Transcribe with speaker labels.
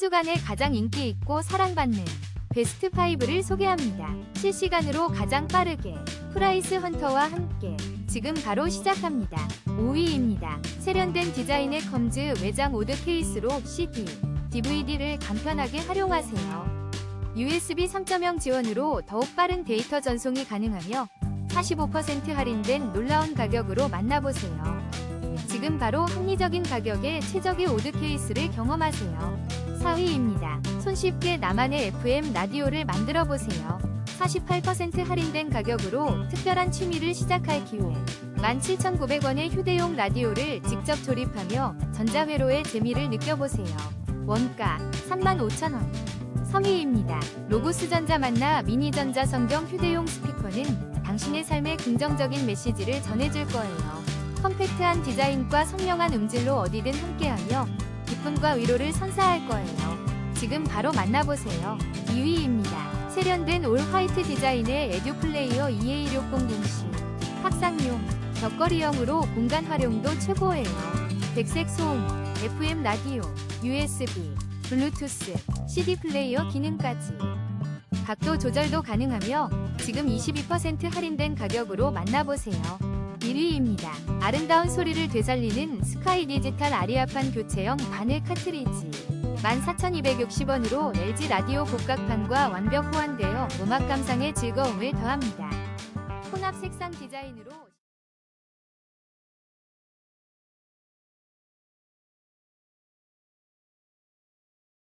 Speaker 1: 주간에 가장 인기 있고 사랑받는 베스트 5를 소개합니다. 실시간으로 가장 빠르게 프라이스 헌터와 함께 지금 바로 시작합니다. 5위입니다. 세련된 디자인의 컴즈 외장 오드 케이스로 CD, DVD를 간편하게 활용하세요. USB 3.0 지원으로 더욱 빠른 데이터 전송이 가능하며 45% 할인된 놀라운 가격으로 만나보세요. 지금 바로 합리적인 가격에 최적의 오드 케이스를 경험하세요. 4위입니다. 손쉽게 나만의 FM 라디오를 만들어 보세요. 48% 할인된 가격으로 특별한 취미를 시작할 기회. 17,900원의 휴대용 라디오를 직접 조립하며 전자회로의 재미를 느껴보세요. 원가 35,000원. 3위입니다. 로고스 전자 만나 미니 전자 성경 휴대용 스피커는 당신의 삶에 긍정적인 메시지를 전해줄 거예요. 컴팩트한 디자인과 선명한 음질로 어디든 함께하며 기쁨과 위로를 선사할 거예요. 지금 바로 만나보세요. 2위입니다. 세련된 올 화이트 디자인의 에듀 플레이어 EA1600C. 학상용, 벽걸이형으로 공간 활용도 최고예요. 백색 소음, FM 라디오, USB, 블루투스, CD 플레이어 기능까지. 각도 조절도 가능하며 지금 22% 할인된 가격으로 만나보세요. 1위입니다. 아름다운 소리를 되살리는 스카이 디지털 아리아판 교체형 바늘 카트리지. 14,260원으로 LG 라디오 복각판과 완벽 호환되어 음악 감상의 즐거움을 더합니다. 혼합 색상 디자인으로